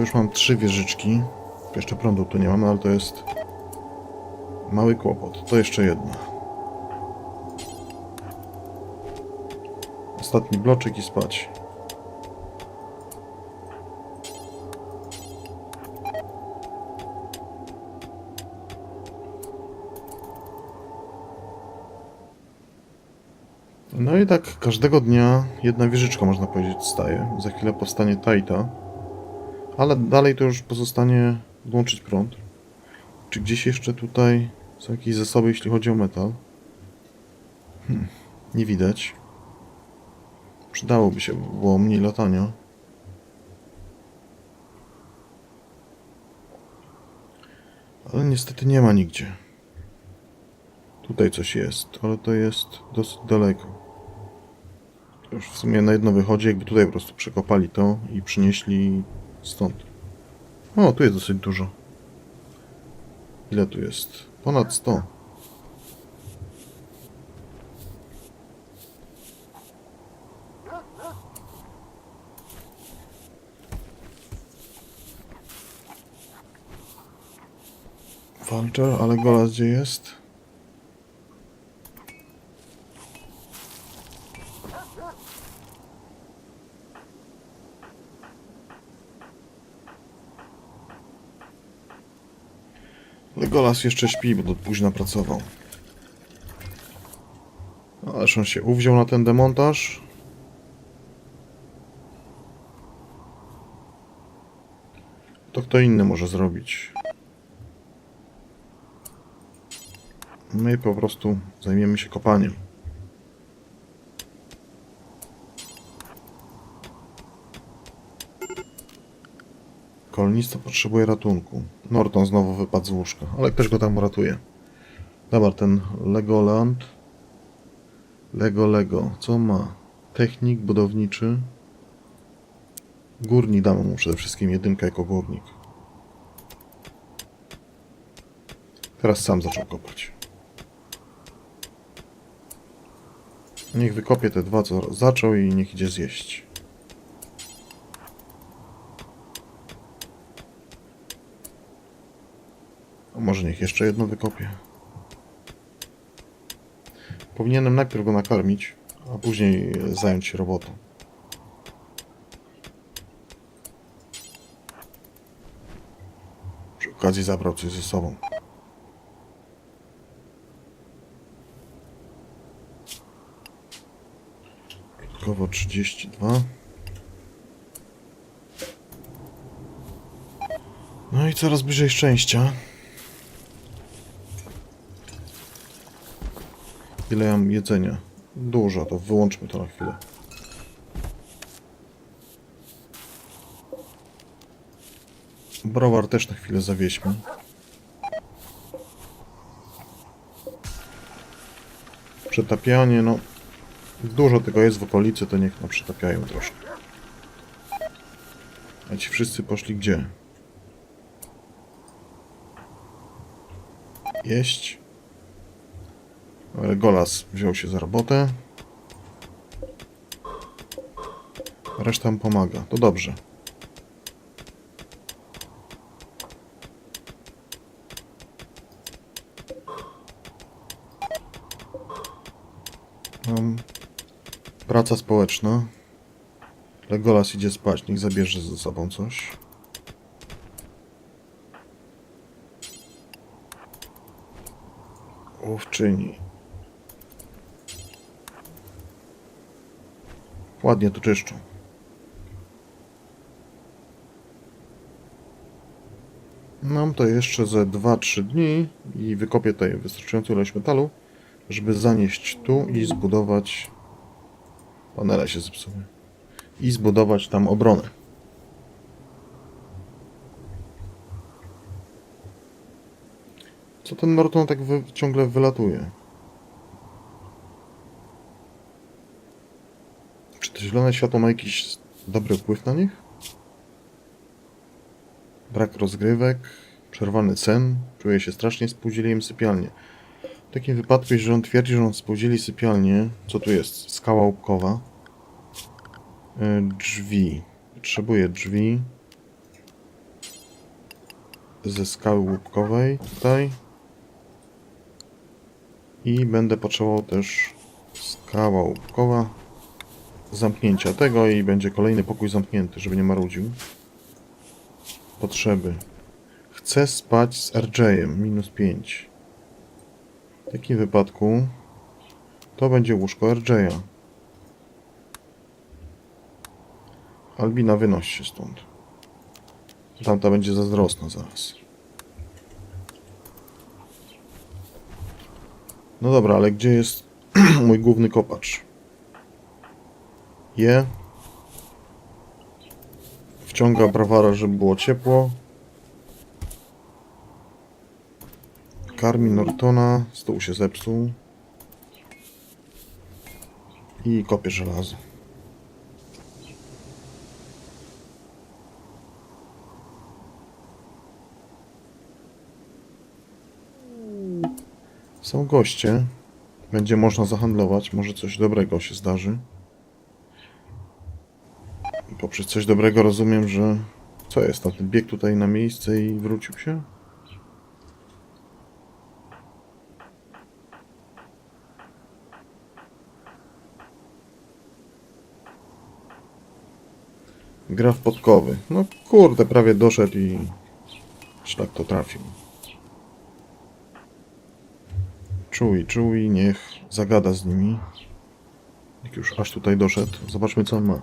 Już mam trzy wieżyczki. Jeszcze prądu tu nie mamy, ale to jest mały kłopot. To jeszcze jedna. Ostatni bloczek i spać. No i tak każdego dnia jedna wieżyczka, można powiedzieć, staje. Za chwilę powstanie tajta. Ale dalej to już pozostanie włączyć prąd. Czy gdzieś jeszcze tutaj są jakieś zasoby, jeśli chodzi o metal? Hmm, nie widać. Przydałoby się, bo było mniej latania. Ale niestety nie ma nigdzie. Tutaj coś jest, ale to jest dosyć daleko. Już w sumie na jedno wychodzi, jakby tutaj po prostu przekopali to i przynieśli stąd. O, tu jest dosyć dużo. Ile tu jest? Ponad 100. Walczer, ale Golas gdzie jest? Legolas jeszcze śpi, bo do późna pracował. Ależ on się uwziął na ten demontaż. To kto inny może zrobić. My po prostu zajmiemy się kopaniem. Kolonista potrzebuje ratunku. Norton znowu wypadł z łóżka, ale ktoś go tam uratuje. Dobra, ten Legoland. Lego Lego. Co ma? Technik budowniczy. Górnik damy mu przede wszystkim jedynkę jako górnik. Teraz sam zaczął kopać. Niech wykopie te dwa, co zaczął i niech idzie zjeść. A może niech jeszcze jedno wykopie. Powinienem najpierw go nakarmić, a później zająć się robotą. Przy okazji zabrał coś ze sobą. Dodatkowo 32. No i coraz bliżej szczęścia. Ile ja mam jedzenia? Dużo, to wyłączmy to na chwilę. Browar też na chwilę zawieźmy. Przetapianie, no... Dużo tego jest w okolicy, to niech nam przetapiają troszkę. A ci wszyscy poszli gdzie? Jeść. Ale Golas wziął się za robotę. Reszta mu pomaga. To dobrze. Mam praca społeczna. Legolas idzie spać, niech zabierze ze sobą coś. Łowczyni. Ładnie tu czyszczą. Mam to jeszcze ze 2-3 dni i wykopię tutaj wystarczającą ilość metalu, żeby zanieść tu i zbudować... Panele się zepsuły. I zbudować tam obronę. Co ten Norton tak wy, ciągle wylatuje? Czy to zielone światło ma jakiś dobry wpływ na nich? Brak rozgrywek, przerwany sen, czuje się strasznie, spółdzieliłem sypialnię. W takim wypadku, jeżeli on twierdzi, że on spółdzieli sypialnię, co tu jest? Skała łupkowa. E, Drzwi. Potrzebuję drzwi. ze skały łupkowej tutaj. I będę potrzebował też skała łupkowa. Zamknięcia tego i będzie kolejny pokój zamknięty, żeby nie marudził. Potrzeby. Chcę spać z RJ-em, minus 5. W takim wypadku to będzie łóżko RJ-a. Albina wynoś się stąd. Tamta będzie zazdrosna zaraz. No dobra, ale gdzie jest mój główny kopacz? Je. Wciąga brawara, żeby było ciepło. Karmi Nortona. Stół się zepsuł. I kopie żelazo. Są goście. Będzie można zahandlować. Może coś dobrego się zdarzy. Poprzez coś dobrego rozumiem, że... Co jest? A ten bieg tutaj na miejsce i wrócił się? Gra w podkowy. No kurde, prawie doszedł i... Szlak to trafił. Czuj, czuj, niech zagada z nimi. Jak już aż tutaj doszedł, zobaczmy co on ma.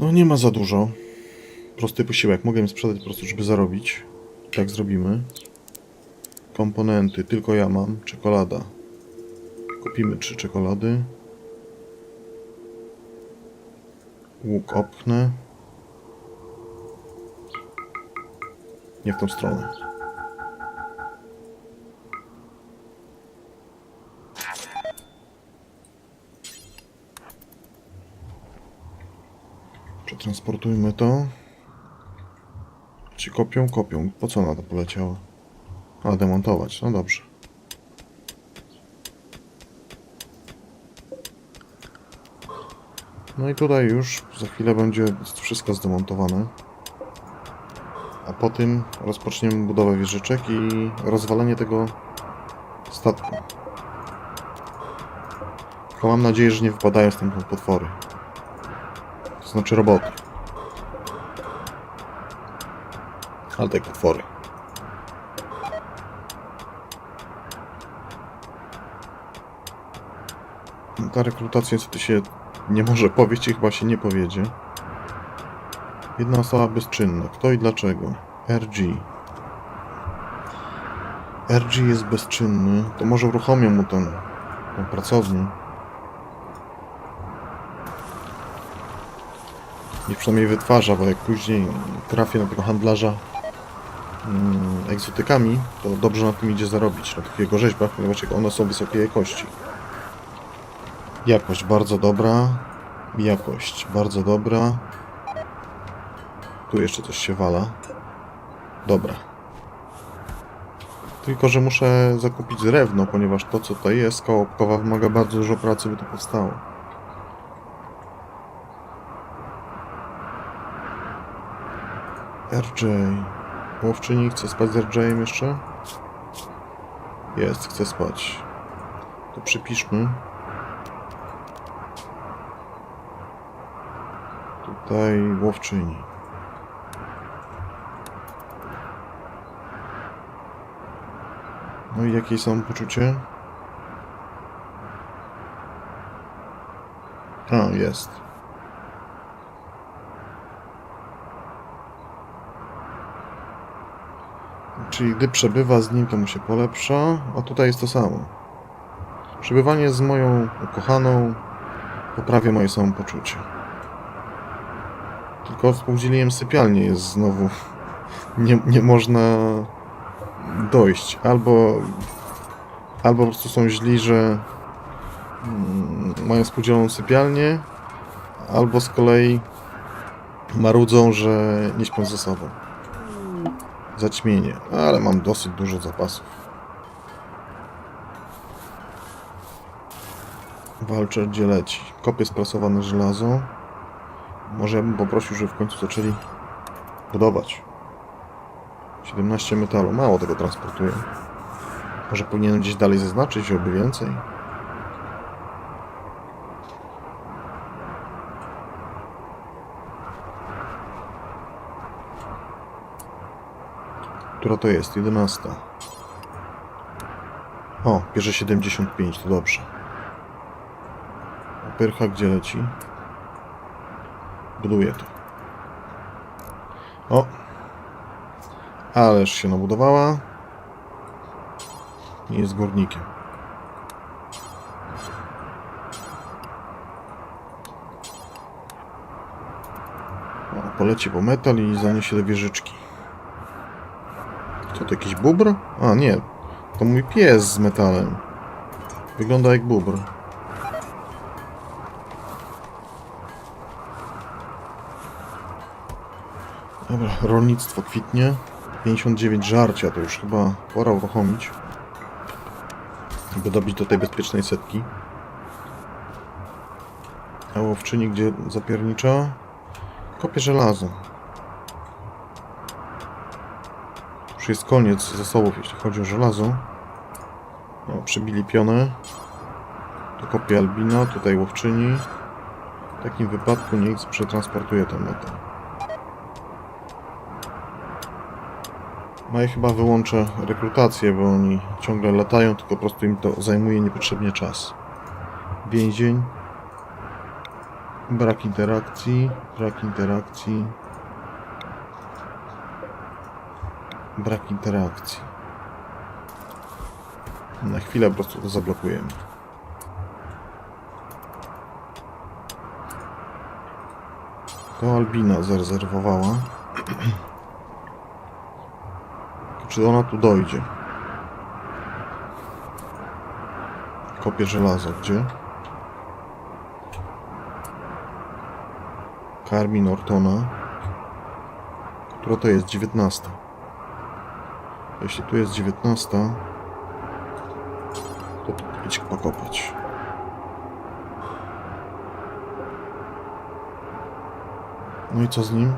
No nie ma za dużo. Prosty posiłek. Mogę im sprzedać po prostu, żeby zarobić. Tak zrobimy. Komponenty, tylko ja mam. Czekolada. Kupimy trzy czekolady. Łuk opchnę. Nie w tą stronę. Przetransportujmy to. Ci kopią, kopią. Po co ona to poleciała? A, demontować. No dobrze. No i tutaj już za chwilę będzie wszystko zdemontowane. A po tym rozpoczniemy budowę wieżyczek i rozwalenie tego statku. Tylko mam nadzieję, że nie wypadają stamtąd potwory. To znaczy roboty. Ale te potwory. Ta rekrutacja co tu się nie może powiedzieć i chyba się nie powiedzie. Jedna osoba bezczynna. Kto i dlaczego? RG. RG jest bezczynny. To może uruchomię mu ten, tą pracownię. Niech przynajmniej wytwarza, bo jak później trafię na tego handlarza egzotykami, to dobrze na tym idzie zarobić, na tych jego rzeźbach, ponieważ one są wysokiej jakości. Jakość bardzo dobra. Jakość bardzo dobra. Tu jeszcze coś się wala. Dobra. Tylko, że muszę zakupić drewno, ponieważ to, co tutaj jest, kołopkowa wymaga bardzo dużo pracy, by to powstało. RJ. Łowczyni chce spać z RJ-em jeszcze? Jest, chce spać. To przypiszmy. Tutaj łowczyni. No i jakie są poczucie? A, jest. Czyli gdy przebywa z nim, to mu się polepsza, a tutaj jest to samo. Przebywanie z moją ukochaną poprawia moje samopoczucie. Tylko współdzieliłem sypialnię, jest znowu... Nie, nie można dojść. Albo... Albo po prostu są źli, że mm, mają współdzieloną sypialnię, albo z kolei marudzą, że nie śpią ze sobą. Zaćmienie. Ale mam dosyć dużo zapasów. Walczer gdzie leci? Kopie sprasowane żelazo. Może ja bym poprosił, żeby w końcu zaczęli budować. 17 metalu. Mało tego transportuję. Może powinienem gdzieś dalej zaznaczyć, żeby więcej. Która to jest? 11. O, bierze 75, to dobrze. A Pyrcha gdzie leci? Buduje to. O! Ależ się nabudowała. Nie jest górnikiem. O, poleci po metal i zaniesie do wieżyczki. Co to jakiś bubr? A nie, to mój pies z metalem. Wygląda jak bubr. Dobra, rolnictwo kwitnie. 59 żarcia, to już chyba pora uruchomić. By dobić do tej bezpiecznej setki. A łowczyni gdzie zapiernicza? Kopie żelazo. Już jest koniec zasobów, jeśli chodzi o żelazo. O, przybili pionę. Tu kopie Albina, tutaj łowczyni. W takim wypadku niech przetransportuje ten metal. No i chyba wyłączę rekrutację, bo oni ciągle latają, tylko po prostu im to zajmuje niepotrzebnie czas. Więzień. Brak interakcji, brak interakcji. Brak interakcji. Na chwilę po prostu to zablokujemy. To Albina zarezerwowała. Czy ona tu dojdzie? Kopię żelazo. Gdzie? Carmin Ortona. Która to jest? 19. Jeśli tu jest 19, to tu idź pokopać. No i co z nim?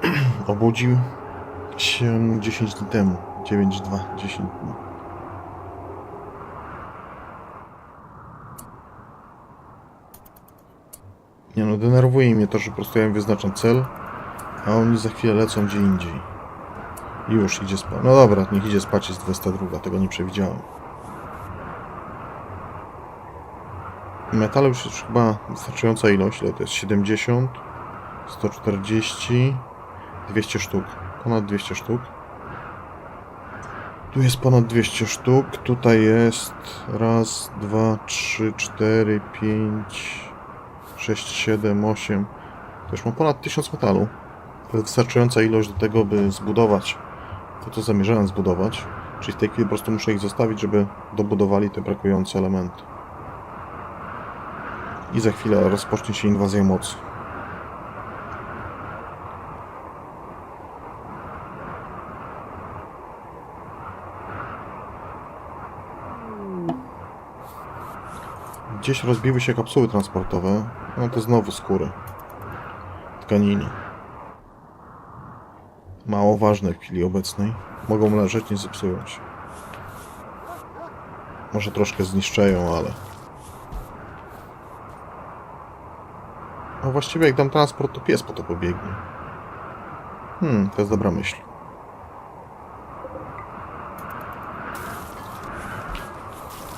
Obudził się 10 dni temu. 9, 2, 10 dni. Nie no, denerwuje mnie to, że po prostu ja im wyznaczam cel, a oni za chwilę lecą gdzie indziej. Już idzie spać. No dobra, niech idzie spać, jest 22, tego nie przewidziałem. Metalu już jest chyba wystarczająca ilość, ile to jest? 70, 140, 200 sztuk. Ponad 200 sztuk. Tu jest ponad 200 sztuk, tutaj jest raz, dwa, trzy, cztery, pięć, sześć, siedem, osiem. To już mam ponad 1000 metalu. To jest wystarczająca ilość do tego, by zbudować to, co zamierzałem zbudować. Czyli w tej chwili po prostu muszę ich zostawić, żeby dobudowali te brakujące elementy. I za chwilę rozpocznie się inwazja mocy. Gdzieś rozbiły się kapsuły transportowe. No to znowu skóry. Tkaniny. Mało ważne w chwili obecnej. Mogą leżeć, nie zepsują się. Może troszkę zniszczeją, ale... A właściwie jak dam transport, to pies po to pobiegnie. Hmm, to jest dobra myśl.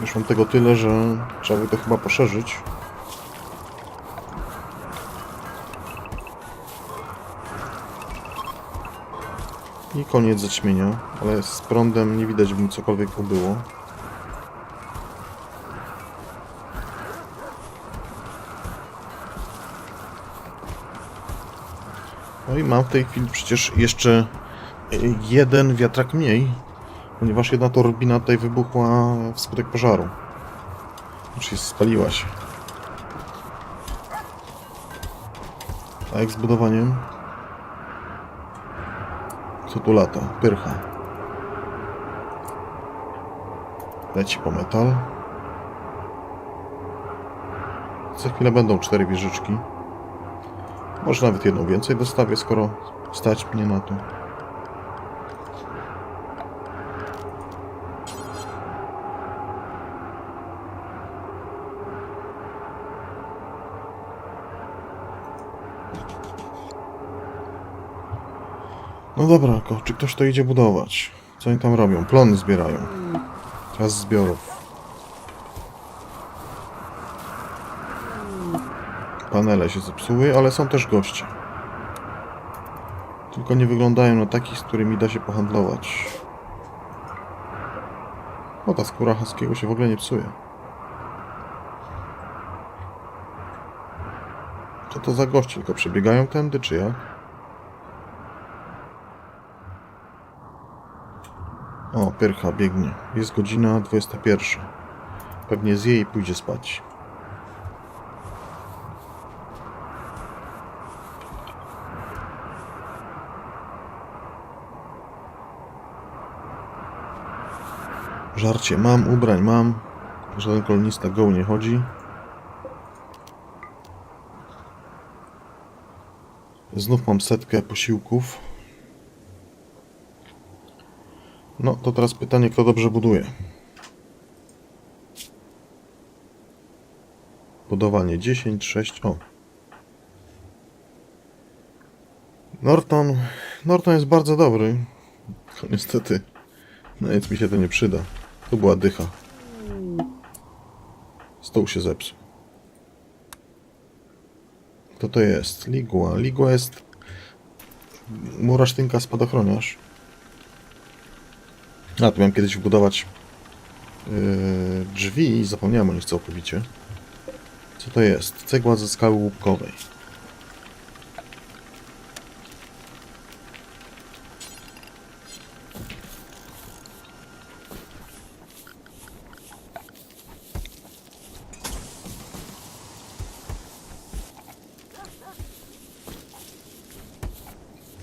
Już mam tego tyle, że trzeba by to chyba poszerzyć. I koniec zaćmienia, ale z prądem nie widać, by mi cokolwiek było. No i mam w tej chwili przecież jeszcze y, jeden wiatrak mniej, ponieważ jedna turbina tutaj wybuchła wskutek pożaru. Znaczy spaliła się. A jak z budowaniem? Co tu lata? Pyrcha. Leci po metal. Za chwilę będą cztery wieżyczki. Może nawet jedną więcej dostawię, skoro stać mnie na to. No dobra, ko- czy ktoś to idzie budować? Co oni tam robią? Plony zbierają. Czas zbiorów. Panele się zepsuły, ale są też goście. Tylko nie wyglądają na takich, z którymi da się pohandlować. O, ta skóra haskiego się w ogóle nie psuje. Co to za goście? Tylko przebiegają tędy, czy jak? O, Pyrcha biegnie. Jest godzina 21. Pewnie zje i pójdzie spać. Żarcie mam, ubrań mam. Żaden kolonista goł nie chodzi. Znów mam setkę posiłków. No, to teraz pytanie, kto dobrze buduje. Budowanie 10, 6, o. Norton, Norton jest bardzo dobry. Tylko niestety, no nic mi się to nie przyda. To była dycha. Stół się zepsuł. Kto to jest? Ligła. Ligła jest murasztynka spadochroniarz. A, tu miałem kiedyś wbudować yy, drzwi i zapomniałem o nich całkowicie. Co to jest? Cegła ze skały łupkowej.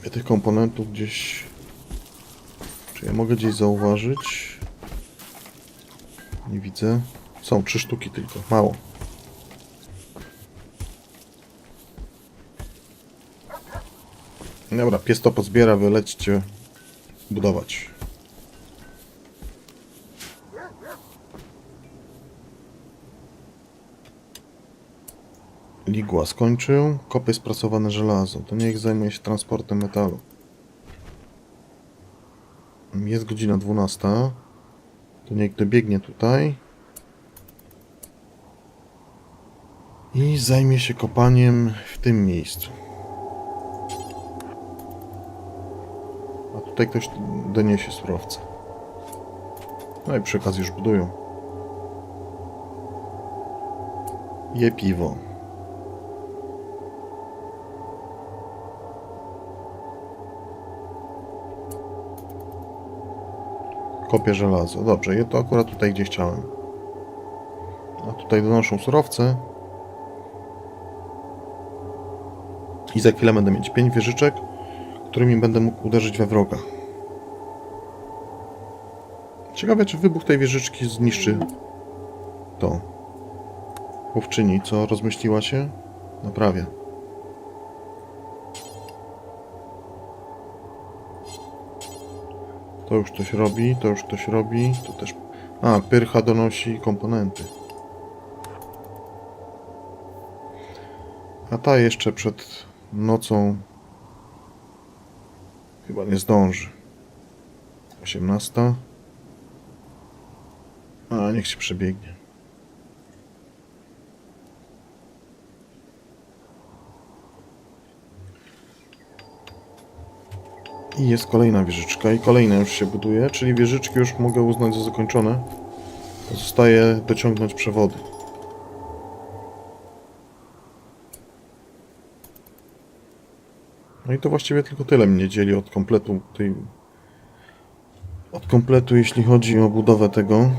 Ja tych komponentów gdzieś ja mogę gdzieś zauważyć? Nie widzę. Są trzy sztuki tylko. Mało. Dobra, pies to pozbiera, wy lećcie budować. Ligła skończył. Kopy sprasowane żelazo. To niech zajmuje się transportem metalu. Jest godzina 12. To niech dobiegnie tutaj. I zajmie się kopaniem w tym miejscu. A tutaj ktoś doniesie surowce. No i przy okazji już budują. Je piwo. Kopię żelazo. Dobrze, to akurat tutaj, gdzie chciałem. A tutaj donoszą surowce. I za chwilę będę mieć pięć wieżyczek, którymi będę mógł uderzyć we wroga. Ciekawe, czy wybuch tej wieżyczki zniszczy to. Łowczyni, co rozmyśliła się? Naprawia. To już ktoś robi, to już ktoś robi, to też... A, Pyrcha donosi komponenty. A ta jeszcze przed nocą chyba nie zdąży. 18. A, niech się przebiegnie. I jest kolejna wieżyczka i kolejna już się buduje, czyli wieżyczki już mogę uznać za zakończone. Zostaje dociągnąć przewody. No i to właściwie tylko tyle mnie dzieli od kompletu tej... Od kompletu, jeśli chodzi o budowę tego.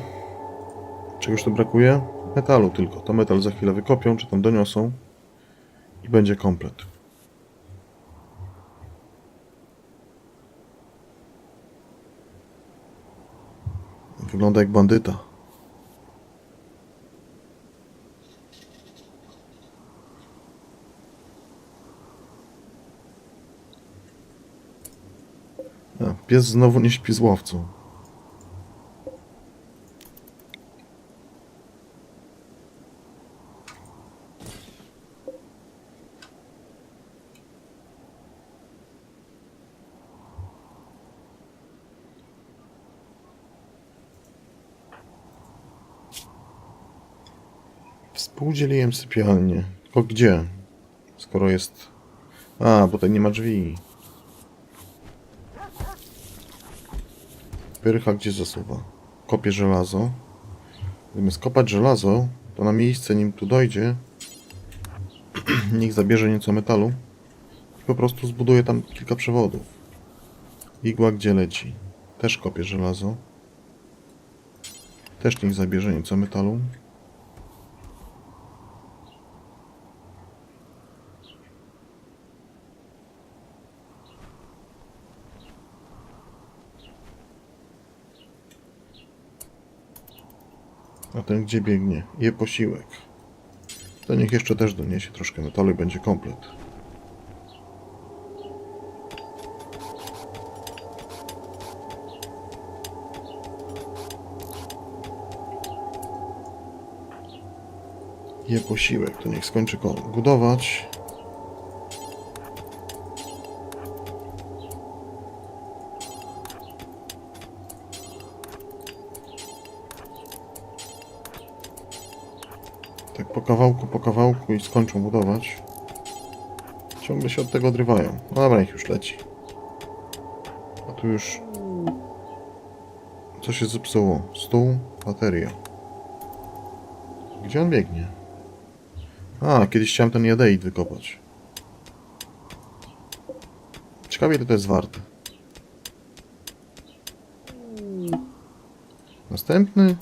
Czegoś to brakuje? Metalu tylko. To metal za chwilę wykopią, czy tam doniosą. I będzie komplet. Wygląda jak bandyta. A, pies znowu nie śpi z ławcą. Sypialnię. Tylko gdzie? Skoro jest... A, bo tutaj nie ma drzwi. Pyrcha gdzie zasuwa? Kopie żelazo. Zamiast kopać żelazo, to na miejsce nim tu dojdzie, niech zabierze nieco metalu i po prostu zbuduje tam kilka przewodów. Igła gdzie leci? Też kopie żelazo. Też niech zabierze nieco metalu. A ten gdzie biegnie? Je posiłek. To niech jeszcze też doniesie troszkę metalu i będzie komplet. Je posiłek, to niech skończy budować. Kawałku, po kawałku i skończą budować. Ciągle się od tego odrywają. No dobra, niech już leci. A tu już... Co się zepsuło? Stół, bateria. Gdzie on biegnie? A, kiedyś chciałem ten jadeit wykopać. Ciekawie to jest warte. Następny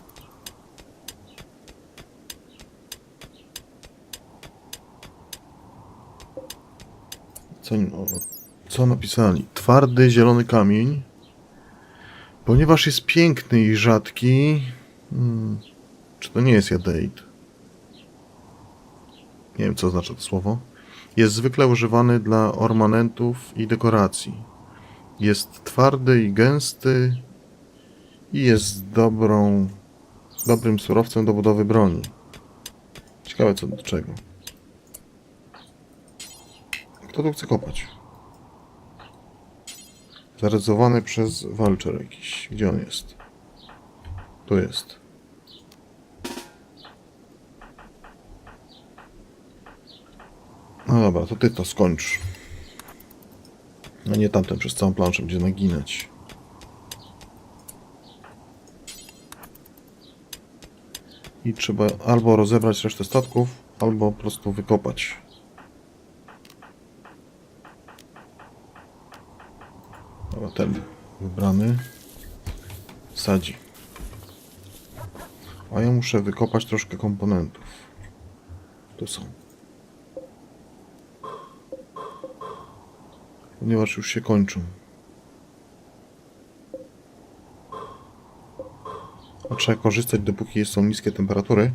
Co, co napisali? Twardy zielony kamień. Ponieważ jest piękny i rzadki. Hmm, czy to nie jest jadeit? Nie wiem, co oznacza to słowo. Jest zwykle używany dla ornamentów i dekoracji. Jest twardy i gęsty i jest dobrą, dobrym surowcem do budowy broni. Ciekawe co do czego. Kto tu chce kopać? Zarezowany przez walczer jakiś. Gdzie on jest? Tu jest. No dobra, to ty to skończ. A nie tamten przez całą planszę będzie naginać. I trzeba albo rozebrać resztę statków, albo po prostu wykopać. Dobra, ten wybrany sadzi. A ja muszę wykopać troszkę komponentów. Tu są. Ponieważ już się kończą. A trzeba korzystać dopóki są niskie temperatury.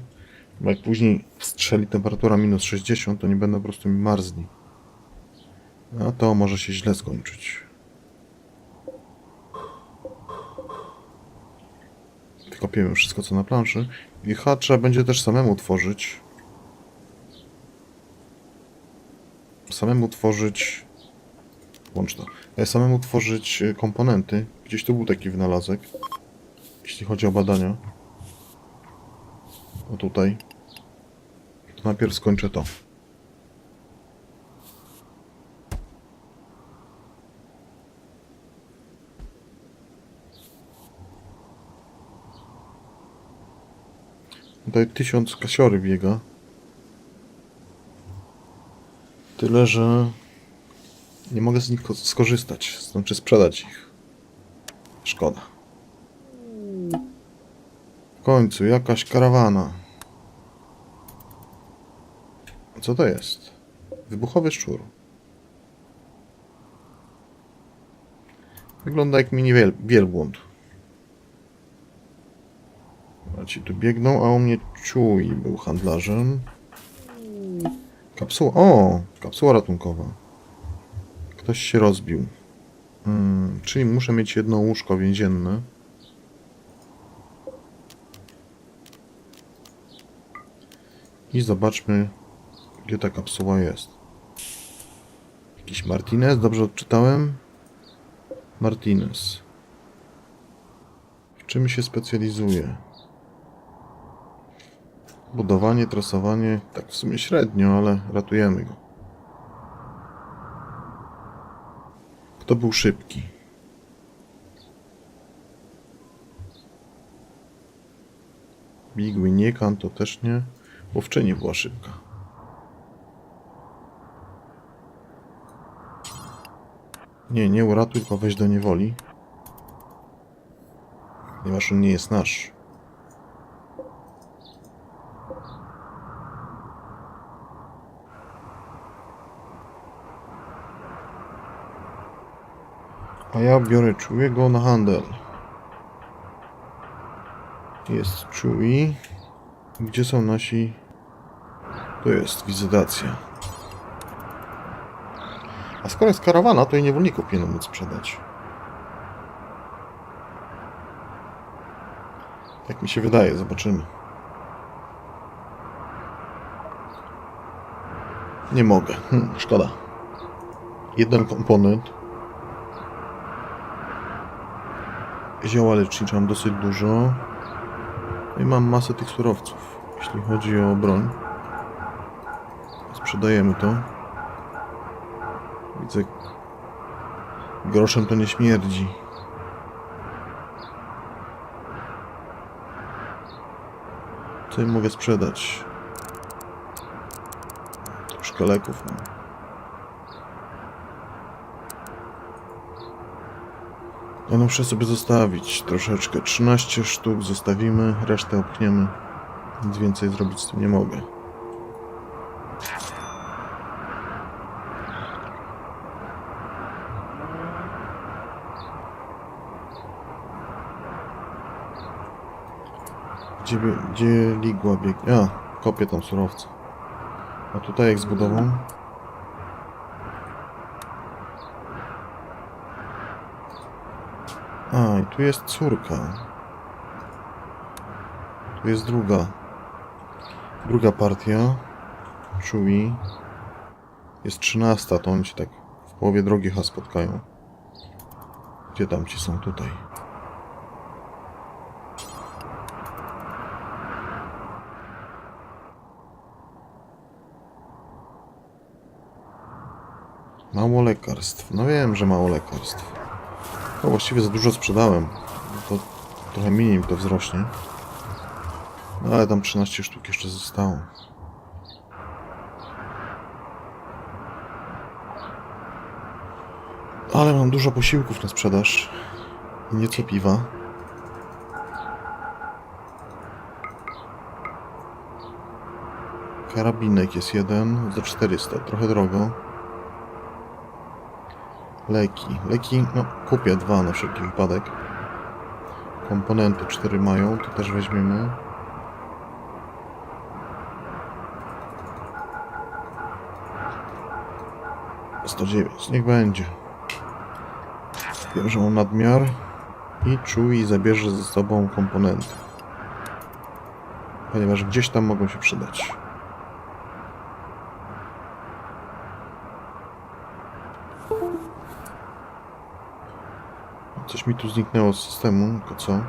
Bo jak później strzeli temperatura minus 60, to nie będą po prostu mi marzli. A to może się źle skończyć. Wykopiemy wszystko co na planszy. I H trzeba będzie też samemu tworzyć. Samemu tworzyć. Łącz to. E, Samemu tworzyć e, komponenty. Gdzieś tu był taki wynalazek. Jeśli chodzi o badania. O tutaj. To najpierw skończę to. Tutaj tysiąc kasiory biega. Tyle, że nie mogę z nich ko- skorzystać, znaczy sprzedać ich. Szkoda. W końcu jakaś karawana. Co to jest? Wybuchowy szczur. Wygląda jak mini wiel- wielbłąd. A ci tu biegną, a u mnie Czuj był handlarzem. Kapsuła. O! Kapsuła ratunkowa. Ktoś się rozbił. Mm, czyli muszę mieć jedno łóżko więzienne. I zobaczmy, gdzie ta kapsuła jest. Jakiś Martinez, dobrze odczytałem? Martinez. W czym się specjalizuje? Budowanie, trasowanie, tak w sumie średnio, ale ratujemy go. Kto był szybki? Bigły nie, Kanto też nie. Łowczyni była szybka. Nie, nie uratuj, tylko weź do niewoli. Ponieważ on nie jest nasz. Ja biorę Chewiego na handel. Jest Chewie. Gdzie są nasi... Tu jest wizytacja. A skoro jest karawana, to i niewolników powinno móc sprzedać. Tak mi się wydaje, zobaczymy. Nie mogę. Hm, szkoda. Jeden komponent. Zioła lecznicze mam dosyć dużo. I mam masę tych surowców, jeśli chodzi o broń. Sprzedajemy to. Widzę, groszem to nie śmierdzi. Co im mogę sprzedać? Troszkę leków mam. Ja muszę sobie zostawić troszeczkę. 13 sztuk zostawimy, resztę opchniemy. Nic więcej zrobić z tym nie mogę. Gdzie, gdzie ligła biegnie? A, kopię tam surowce. A tutaj jak zbudową? A, i tu jest córka. Tu jest druga. Druga partia. Chewie. Jest trzynasta, to oni się tak w połowie drogi chyba spotkają. Gdzie tam ci są? Tutaj. Mało lekarstw. No wiem, że mało lekarstw. No właściwie za dużo sprzedałem. To trochę mniej to wzrośnie. No ale tam 13 sztuk jeszcze zostało. Ale mam dużo posiłków na sprzedaż. I nieco piwa. Karabinek jest jeden za 400, trochę drogo. Leki. Leki, no kupię dwa na wszelki wypadek. Komponenty cztery mają, to też weźmiemy. Sto dziewięć, niech będzie. Mam nadmiar. I czuj zabierze ze sobą komponenty. Ponieważ gdzieś tam mogą się przydać. Coś mi tu zniknęło z systemu, tylko co?